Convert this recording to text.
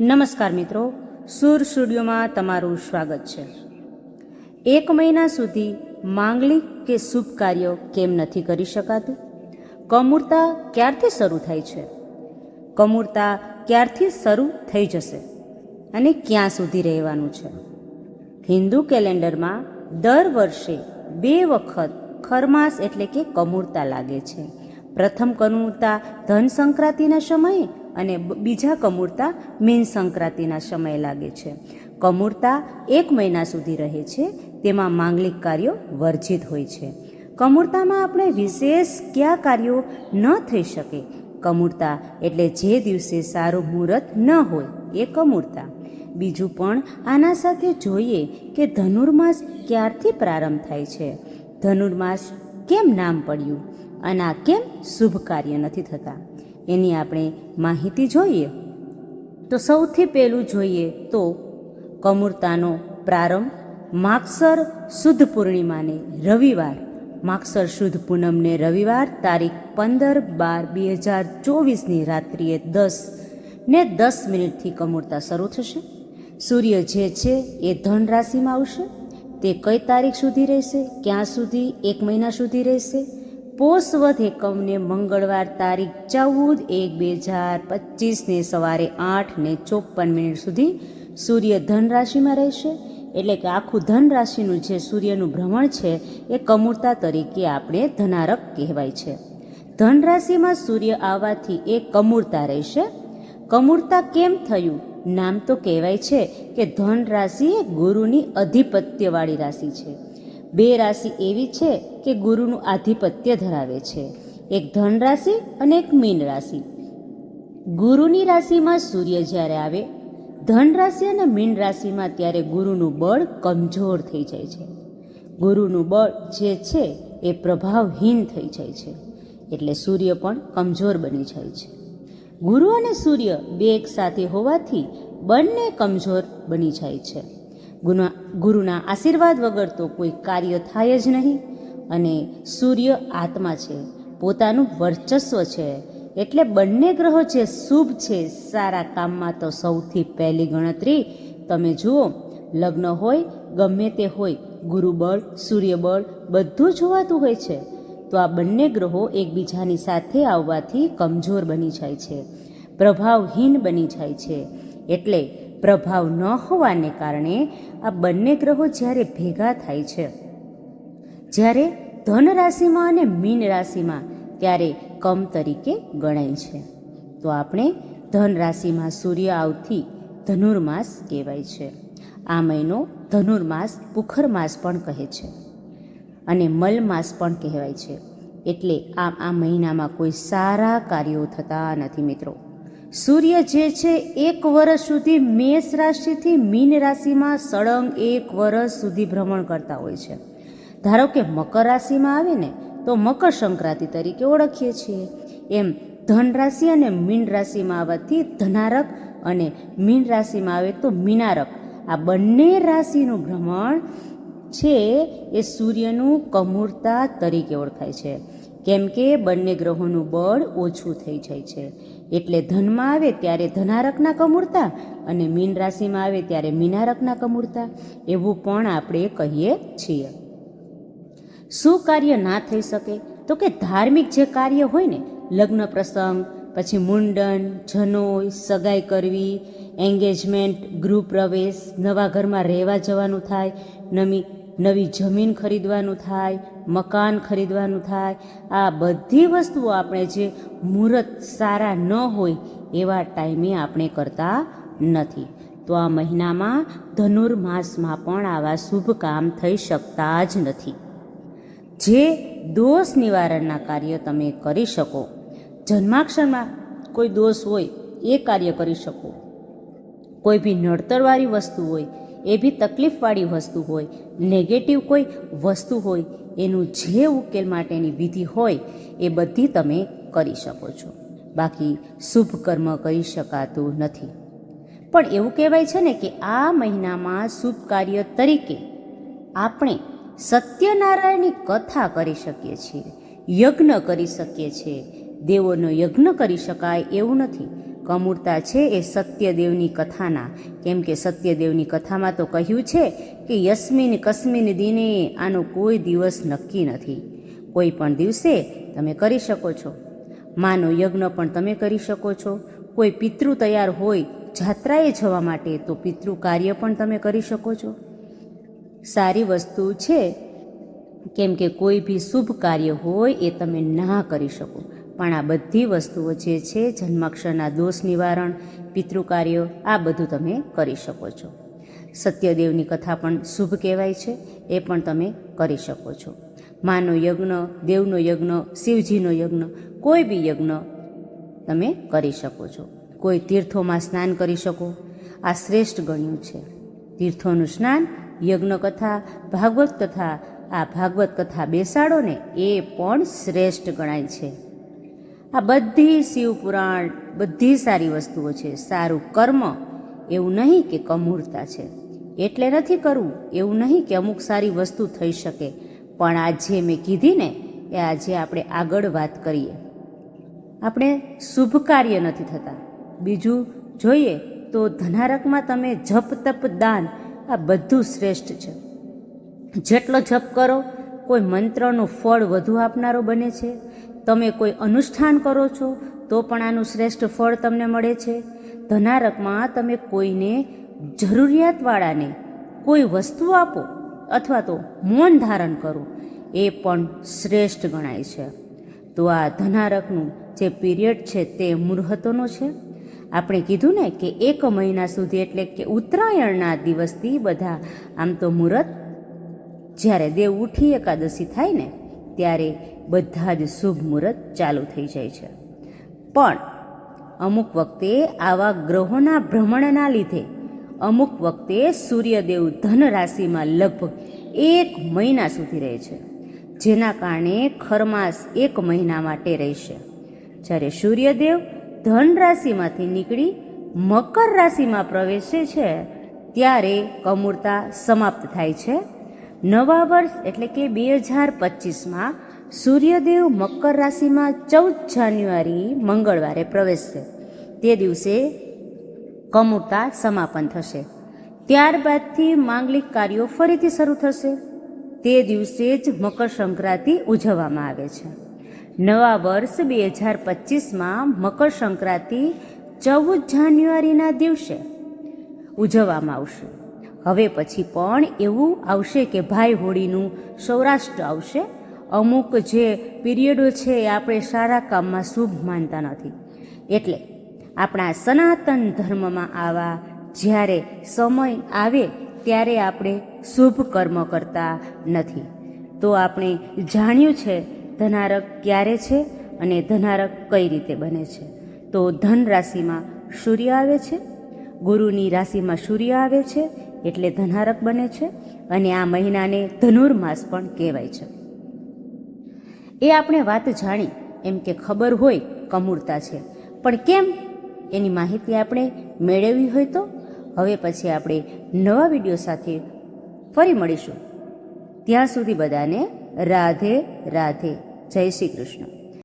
નમસ્કાર મિત્રો, સુર સ્ટુડિયોમાં તમારું સ્વાગત છે. એક મહિના સુધી માંગલિક કે શુભ કાર્યો કેમ નથી કરી શકાતું? કમૂરતા ક્યારથી શરૂ થાય છે? કમૂરતા ક્યારથી શરૂ થઈ જશે અને ક્યાં સુધી રહેવાનું છે? હિન્દુ કેલેન્ડરમાં દર વર્ષે બે વખત ખરમાસ એટલે કે કમૂરતા લાગે છે. પ્રથમ કમૂરતા ધન સંક્રાંતિના સમયે અને બીજા કમૂરતા મીન સંક્રાંતિના સમયે લાગે છે. કમૂરતા એક મહિના સુધી રહે છે, તેમાં માંગલિક કાર્યો વર્જિત હોય છે. કમૂરતામાં આપણે વિશેષ કયા કાર્યો ન થઈ શકે? કમૂરતા એટલે જે દિવસે સારું મુહૂર્ત ન હોય, એ કમૂરતા. બીજું પણ આના સાથે જોઈએ કે ધનુર્માસ ક્યારથી પ્રારંભ થાય છે? ધનુર્માસ કેમ નામ પડ્યું? અને આ કેમ શુભ કાર્ય નથી થતા? એની આપણે માહિતી જોઈએ? તો સૌથી પહેલું જોઈએ તો કમૂરતાનો પ્રારંભ માગસર શુદ્ધ પૂર્ણિમાને રવિવાર. માગસર શુદ્ધ પૂનમને રવિવાર તારીખ પંદર બાર બે હજાર ચોવીસની રાત્રિએ દસ ને દસ મિનિટથી કમૂરતા શરૂ થશે. સૂર્ય જે છે એ ધન રાશિમાં આવશે. તે કઈ તારીખ સુધી રહેશે? ક્યાં સુધી? એક મહિના સુધી રહેશે? પોષવધ એકમને મંગળવાર તારીખ ચૌદ એક બે હજાર પચીસને સવારે આઠ ને ચોપન મિનિટ સુધી સૂર્ય ધન રાશિમાં રહેશે. એટલે કે આખું ધન રાશિનું જે સૂર્યનું ભ્રમણ છે, એ કમૂરતા તરીકે આપણે ધનારક કહેવાય છે. ધન રાશિમાં સૂર્ય આવવાથી એ કમૂરતા રહેશે. કમૂરતા કેમ થયું? નામ તો કહેવાય છે કે ધન રાશિ એ ગુરુની અધિપત્યવાળી રાશિ છે. બે રાશિ એવી છે કે ગુરુનું આધિપત્ય ધરાવે છે. એક ધન રાશિ અને એક મીન રાશિ. ગુરુની રાશિમાં સૂર્ય જ્યારે આવે, ધન રાશિ અને મીન રાશિમાં ત્યારે ગુરુનું બળ કમજોર થઈ જાય છે. ગુરુનું બળ જે છે એ પ્રભાવહીન થઈ જાય છે. એટલે સૂર્ય પણ કમજોર બની જાય છે. ગુરુ અને સૂર્ય બે એક સાથે હોવાથી બંને કમજોર બની જાય છે. ગુના ગુરુના આશીર્વાદ વગર તો કોઈ કાર્ય થાય જ નહીં અને સૂર્ય આત્મા છે, પોતાનું વર્ચસ્વ છે, એટલે બંને ગ્રહો જે શુભ છે, સારા કામમાં તો સૌથી પહેલી ગણતરી તમે જુઓ, લગ્ન હોય, ગમે તે હોય, ગુરુબળ, સૂર્યબળ, બધું જોવાતું હોય છે, તો આ બંને ગ્રહો એકબીજાની સાથે આવવાથી કમજોર બની જાય છે, પ્રભાવહીન બની જાય છે, એટલે પ્રભાવ ન હોવાને કારણે આ બંને ગ્રહો જ્યારે ભેગા થાય છે, જ્યારે ધન રાશિમાં અને મીન રાશિમાં, ત્યારે કમ તરીકે ગણાય છે. તો આપણે ધન રાશિમાં સૂર્ય આવતી ધનુર્માસ કહેવાય છે. આ મહિનો ધનુર્માસ પુખર માસ પણ કહે છે અને મલ માસ પણ કહેવાય છે. એટલે આ આ મહિનામાં કોઈ સારા કાર્યો થતા નથી મિત્રો. સૂર્ય જે છે, એક વર્ષ સુધી મેષ રાશિથી મીન રાશિમાં સળંગ એક વર્ષ સુધી ભ્રમણ કરતા હોય છે. ધારો કે મકર રાશિમાં આવે ને તો મકર સંક્રાંતિ તરીકે ઓળખીએ છીએ. એમ ધન રાશિ અને મીન રાશિમાં આવવાથી ધનારક અને મીન રાશિમાં આવે તો મીનારક. આ બંને રાશિનું ભ્રમણ છે એ સૂર્યનું કમૂરતા તરીકે ઓળખાય છે. કેમ કે બંને ગ્રહોનું બળ ઓછું થઈ જાય છે. એટલે ધનમાં આવે ત્યારે ધનારકના કમૂરતા અને મીન રાશિમાં આવે ત્યારે મીનારકના કમૂરતા એવું પણ આપણે કહીએ છીએ. શું કાર્ય ના થઈ શકે? તો કે ધાર્મિક જે કાર્ય હોય ને, લગ્ન પ્રસંગ, પછી મુંડન જનોય સગાઈ કરવી એન્ગેજમેન્ટ ગૃહ પ્રવેશ, નવા ઘરમાં રહેવા જવાનું થાય નવી નવી જમીન ખરીદવાનું થાય, મકાન ખરીદવાનું થાય, આ બધી વસ્તુઓ આપણે જે મુહૂર્ત સારા ન હોય એવા ટાઈમે આપણે કરતા નથી. તો આ મહિનામાં ધનુર્માસમાં પણ આવા શુભ કામ થઈ શકતા જ નથી. જે દોષ નિવારણના કાર્ય તમે કરી શકો. જન્માક્ષરમાં કોઈ દોષ હોય એ કાર્ય કરી શકો. કોઈ બી નડતરવાળી વસ્તુ હોય એ બી તકલીફવાળી વસ્તુ હોય નેગેટિવ કોઈ વસ્તુ હોય, એનું જે ઉકેલ માટેની વિધિ હોય, એ બધી તમે કરી શકો છો. બાકી શુભ કર્મ કરી શકાતું નથી. પણ એવું કહેવાય છે ને કે આ મહિનામાં શુભ કાર્ય તરીકે આપણે સત્યનારાયણની કથા કરી શકીએ છીએ, યજ્ઞ કરી શકીએ છીએ. દેવોનો યજ્ઞ કરી શકાય એવું નથી. કમૂરતા છે એ સત્યદેવની કથાના. કેમ કે સત્યદેવની કથામાં તો કહ્યું છે કે યસ્મિન કસ્મિન દિને આનો કોઈ દિવસ નક્કી નથી. કોઈ પણ દિવસે તમે કરી શકો છો. માનો યજ્ઞ પણ તમે કરી શકો છો. કોઈ પિતૃ તૈયાર હોય જાત્રાએ જવા માટે તો પિતૃ કાર્ય પણ તમે કરી શકો છો. સારી વસ્તુ છે. કેમ કે કોઈ બી શુભ કાર્ય હોય એ તમે ના કરી શકો. પણ આ બધી વસ્તુઓ જે છે, જન્માક્ષરના દોષ નિવારણ, પિતૃકાર્યો, આ બધું તમે કરી શકો છો. સત્યદેવની કથા પણ શુભ કહેવાય છે, એ પણ તમે કરી શકો છો. માનો યજ્ઞ, દેવનો યજ્ઞ, શિવજીનો યજ્ઞ, કોઈ બી યજ્ઞ તમે કરી શકો છો. કોઈ તીર્થોમાં સ્નાન કરી શકો. આ શ્રેષ્ઠ ગણ્યું છે. તીર્થોનું સ્નાન, યજ્ઞ કથા, ભાગવત કથા, આ ભાગવત કથા બેસાડો ને એ પણ શ્રેષ્ઠ ગણાય છે. આ બધી શિવ પુરાણ, બધી સારી વસ્તુઓ છે. સારું કર્મ એવું નહીં કે કમૂરતા છે. એટલે નથી કરવું. એવું નહીં કે અમુક સારી વસ્તુ થઈ શકે. પણ આ જે મેં કીધી ને, એ આજે આપણે આગળ વાત કરીએ. આપણે શુભ કાર્ય નથી થતા. બીજું જોઈએ તો ધનારકમાં તમે જપ, તપ, દાન આ બધું શ્રેષ્ઠ છે. જેટલો જપ કરો, કોઈ મંત્રનું ફળ વધુ આપનારો બને છે. તમે કોઈ અનુષ્ઠાન કરો છો, તો પણ આનું શ્રેષ્ઠ ફળ તમને મળે છે. ધનારકમાં તમે કોઈને જરૂરિયાતવાળાને કોઈ વસ્તુ આપો અથવા તો મૌન ધારણ કરો, એ પણ શ્રેષ્ઠ ગણાય છે. તો આ ધનારકનું જે પીરિયડ છે તે મુહૂર્તોનો છે. આપણે કીધું ને કે એક મહિના સુધી એટલે કે ઉત્તરાયણના દિવસથી બધા, આમ તો મુહૂર્ત જ્યારે દેવ ઉઠી એકાદશી થાય ને, ત્યારે બધા જ શુભ મુહૂર્ત ચાલુ થઈ જાય છે. પણ અમુક વખતે આવા ગ્રહોના ભ્રમણના લીધે અમુક વખતે સૂર્યદેવ ધન રાશિમાં લગભગ એક મહિના સુધી રહે છે, જેના કારણે ખરમાસ એક મહિના માટે રહેશે. જ્યારે સૂર્યદેવ ધન રાશિમાંથી નીકળી મકર રાશિમાં પ્રવેશે છે, ત્યારે કમૂરતા સમાપ્ત થાય છે. નવા વર્ષ એટલે કે બે હજાર પચીસમાં સૂર્યદેવ મકર રાશિમાં ચૌદ જાન્યુઆરી મંગળવારે પ્રવેશશે. તે દિવસે કમુરતા સમાપન થશે. ત્યારબાદથી માંગલિક કાર્યો ફરીથી શરૂ થશે. તે દિવસે જ મકર સંક્રાંતિ ઉજવવામાં આવે છે. નવા વર્ષ બે હજાર પચીસમાં મકર સંક્રાંતિ ચૌદ જાન્યુઆરીના દિવસે ઉજવવામાં આવશે. હવે પછી પણ એવું આવશે કે ભાઈ હોળીનું સૌરાષ્ટ્ર આવશે અમુક જે પીરિયડો છે એ આપણે સારા કામમાં શુભ માનતા નથી. એટલે આપણા સનાતન ધર્મમાં આવા જ્યારે સમય આવે ત્યારે આપણે શુભ કર્મ કરતા નથી. તો આપણે જાણ્યું છે ધનારક ક્યારે છે અને ધનારક કઈ રીતે બને છે. તો ધન રાશિમાં સૂર્ય આવે છે, ગુરુની રાશિમાં સૂર્ય આવે છે, એટલે ધનારક બને છે અને આ મહિનાને ધનુર્માસ પણ કહેવાય છે. એ આપણે વાત જાણી. એમ કે ખબર હોય કમૂરતા છે. પણ કેમ? એની માહિતી આપણે મેળવવી હોય તો? હવે પછી આપણે નવા વીડિયો સાથે ફરી મળીશું. ત્યાં સુધી બધાને રાધે રાધે. જય શ્રી કૃષ્ણ.